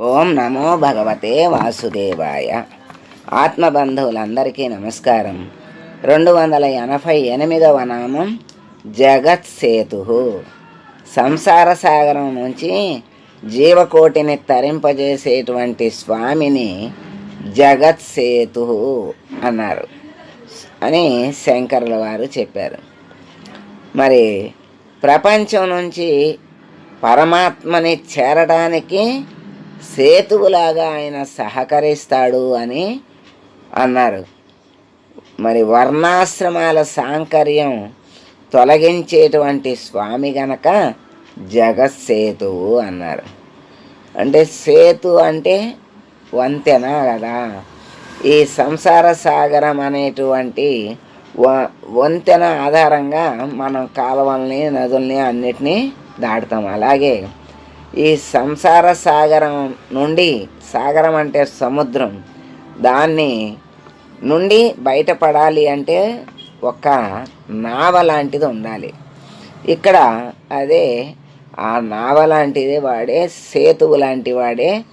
ఓం నమో భగవతే వాసుదేవాయ. ఆత్మబంధువులందరికీ నమస్కారం. రెండు వందల ఎనభై ఎనిమిదవ నామం జగత్ సేతు సంసార సాగరం నుంచి జీవకోటిని తరింపజేసేటువంటి స్వామిని జగత్ సేతు అన్నారు. అని శంకరుల వారు చెప్పారు. మరి ప్రపంచం నుంచి పరమాత్మని చేరడానికి సేతువులాగా ఆయన సహకరిస్తాడు అని అన్నారు. మరి వర్ణాశ్రమాల సాంకర్యం తొలగించేటువంటి స్వామి గనక జగత్సేతువు అన్నారు. అంటే సేతు అంటే వంతెన కదా. ఈ సంసార సాగరం అనేటువంటి వ- వంతెన ఆధారంగా మనం కాలువల్ని నదుల్ని అన్నిటినీ దాటుతాం. అలాగే ఈ సంసార సాగరం నుండి సాగరం అంటే సముద్రం. దాన్ని నుండి బయటపడాలి అంటే ఒక నావ లాంటిది ఉండాలి. ఇక్కడ అదే ఆ నావ లాంటిది వాడే సేతువు లాంటి వాడే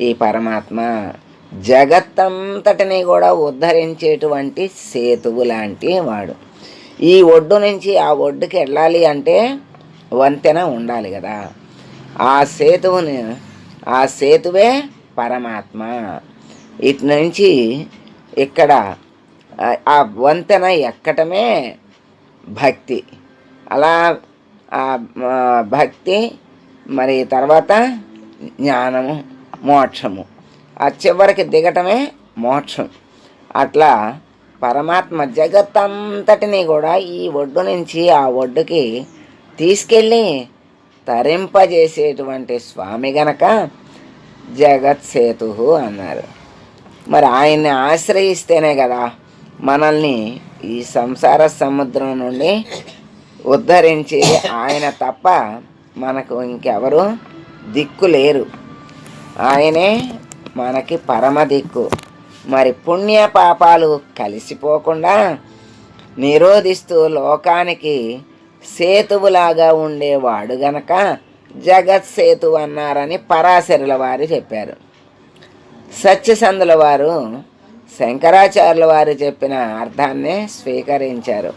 ఈ పరమాత్మ. జగత్తంతటిని కూడా ఉద్ధరించేటువంటి సేతువు లాంటి వాడు. ఈ ఒడ్డు నుంచి ఆ ఒడ్డుకి వెళ్ళాలి అంటే వంతెన ఉండాలి కదా. ఆ సేతువుని ఆ సేతువే పరమాత్మ. ఇటు నుంచి ఇక్కడ ఆ- వంతెన ఎక్కటమే భక్తి. అలా ఆ భక్తి మరి తర్వాత జ్ఞానము మోక్షము. ఆ చివరికి దిగటమే మోక్షం. అట్లా పరమాత్మ జగత్తంతటిని కూడా ఈ ఒడ్డు నుంచి ఆ ఒడ్డుకి తీసుకెళ్ళి తరింపజేసేటువంటి స్వామి గనక జగత్ సేతు అన్నారు. మరి ఆయన్ని ఆశ్రయిస్తేనే కదా మనల్ని ఈ సంసార సముద్రం నుండి ఉద్ధరించి ఆయన తప్ప మనకు ఇంకెవరు దిక్కు లేరు. ఆయనే మనకి పరమ దిక్కు. మరి పుణ్య పాపాలు కలిసిపోకుండా నిరోధిస్తూ లోకానికి సేతువులాగా ఉండేవాడు గనక జగత్ సేతు అన్నారని పరాశరుల వారు చెప్పారు. సత్యసంధుల వారు శంకరాచార్యుల వారు చెప్పిన అర్థాన్నే స్వీకరించారు.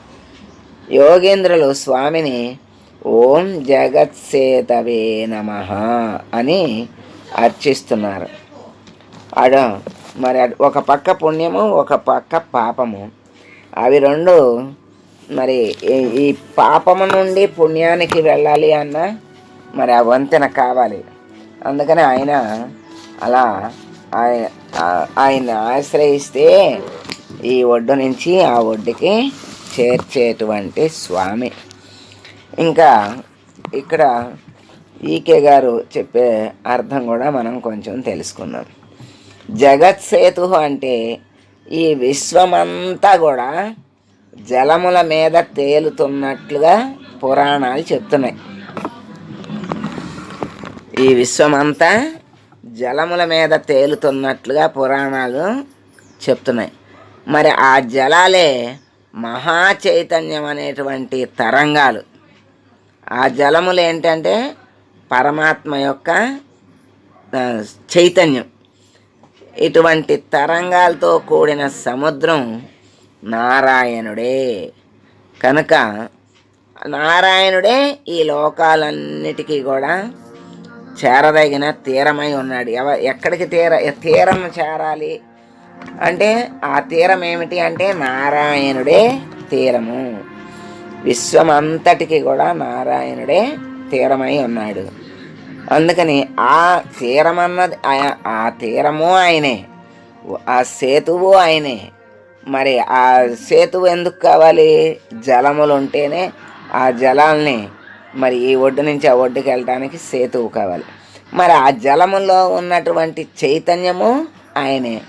యోగేంద్రులు స్వామిని ఓం జగత్సేతవే నమ అని అర్చిస్తున్నారు. అడ మరి ఒక పక్క పుణ్యము ఒక పక్క పాపము. అవి రెండు మరి ఈ- ఈ పాపము నుండి పుణ్యానికి వెళ్ళాలి అన్న మరి ఆ వంతెన కావాలి. అందుకని ఆయన అలా ఆయన ఆయన్ని ఆశ్రయిస్తే ఈ ఒడ్డు నుంచి ఆ ఒడ్డుకి చేర్చేటువంటి స్వామి. ఇంకా ఇక్కడ ఈకే గారు చెప్పే అర్థం కూడా మనం కొంచెం తెలుసుకుందాం. జగత్ సేతు అంటే ఈ విశ్వమంతా కూడా జలముల మీద తేలుతున్నట్లుగా పురాణాలు చెప్తున్నాయి. ఈ విశ్వమంతా జలముల మీద తేలుతున్నట్లుగా పురాణాలు చెప్తున్నాయి. మరి ఆ జలాలే మహా చైతన్యం అనేటువంటి తరంగాలు. ఆ జలములు ఏంటంటే పరమాత్మ యొక్క చైతన్యం. ఇటువంటి తరంగాలతో కూడిన సముద్రం నారాయణుడే. కనుక నారాయణుడే ఈ లోకాలన్నిటికీ కూడా చేరదగిన తీరమై ఉన్నాడు. ఎవ ఎక్కడికి తీర తీరం చేరాలి? అంటే ఆ తీరం ఏమిటి అంటే నారాయణుడే తీరము. విశ్వమంతటికి కూడా నారాయణుడే తీరమై ఉన్నాడు. అందుకని ఆ తీరమన్నది ఆ- ఆ తీరము ఆయనే. ఆ సేతువు ఆయనే. మరి ఆ సేతువు ఎందుకు కావాలి? జలములు ఉంటేనే ఆ జలాల్ని మరి ఈ ఒడ్డు నుంచి ఆ ఒడ్డుకి వెళ్ళడానికి సేతువు కావాలి. మరి ఆ జలములో ఉన్నటువంటి చైతన్యము ఆయనే.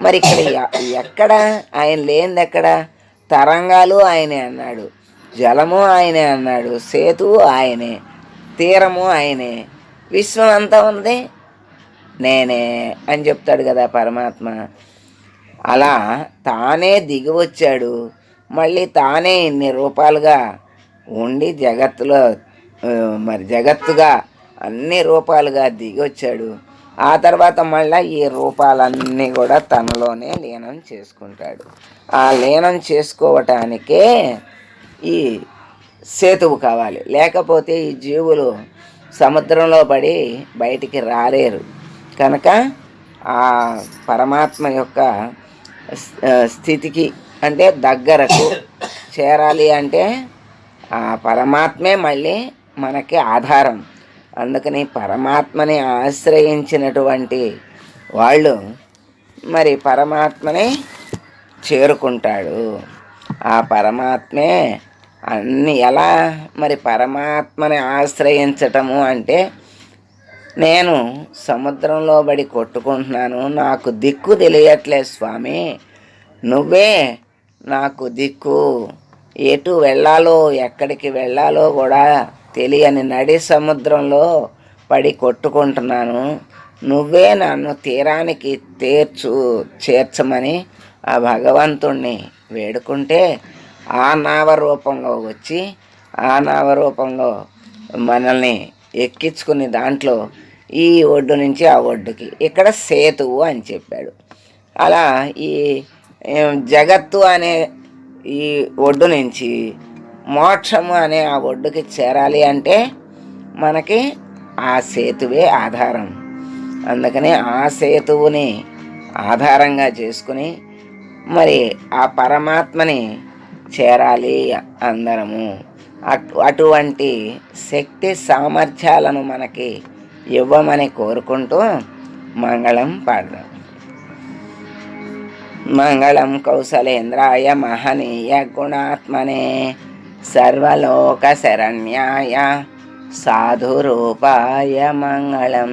మరి ఇక్కడ ఎక్కడ? ఆయన లేనిది ఎక్కడ? తరంగాలు ఆయనే అన్నాడు. జలము ఆయనే అన్నాడు. సేతువు ఆయనే. తీరము ఆయనే. విశ్వం అంతా ఉంది నేనే అని చెప్తాడు కదా పరమాత్మ. అలా తానే దిగి వచ్చాడు మళ్ళీ తానే ఇన్ని రూపాలుగా ఉండి జగత్తులో మరి జగత్తుగా అన్ని రూపాలుగా దిగి వచ్చాడు ఆ తర్వాత మళ్ళీ ఈ రూపాలన్నీ కూడా తనలోనే లీనం చేసుకుంటాడు. ఆ లీనం చేసుకోవటానికే ఈ సేతువు కావాలి. లేకపోతే ఈ జీవులు సముద్రంలో పడి బయటికి రాలేరు. కనుక ఆ పరమాత్మ యొక్క స్థితికి అంటే దగ్గరకు చేరాలి అంటే ఆ పరమాత్మే మళ్ళీ మనకి ఆధారం. అందుకని పరమాత్మని ఆశ్రయించినటువంటి వాళ్ళు మరి పరమాత్మని చేరుకుంటాడు. ఆ పరమాత్మే అన్ని ఎలా మరి పరమాత్మని ఆశ్రయించటము అంటే నేను సముద్రంలో బడి కొట్టుకుంటున్నాను. నాకు దిక్కు తెలియట్లేదు స్వామి. నువ్వే నాకు దిక్కు. ఎటు వెళ్ళాలో ఎక్కడికి వెళ్ళాలో కూడా తెలియని నడి సముద్రంలో పడి కొట్టుకుంటున్నాను. నువ్వే నన్ను తీరానికి తీర్చు చేర్చమని ఆ భగవంతుణ్ణి వేడుకుంటే ఆ నావ రూపంలో వచ్చి ఆ నావ రూపంలో మనల్ని ఎక్కించుకుని దాంట్లో ఈ ఒడ్డు నుంచి ఆ ఒడ్డుకి. ఇక్కడ సేతువు అని చెప్పాడు. అలా ఈ జగత్తు అనే ఈ ఒడ్డు నుంచి మోక్షము అనే ఆ ఒడ్డుకి చేరాలి అంటే మనకి ఆ సేతువే ఆధారం. అందుకని ఆ సేతువుని ఆధారంగా చేసుకుని మరి ఆ పరమాత్మని చేరాలి అందరము. అటు అటువంటి శక్తి సామర్థ్యాలను మనకి ఇవ్వమని కోరుకుంటూ మంగళం పాడదాం. మంగళం కౌశలేంద్రాయ మహనీయ గుణాత్మనే సర్వలోక శరణ్యాయ సాధురూపాయ మంగళం.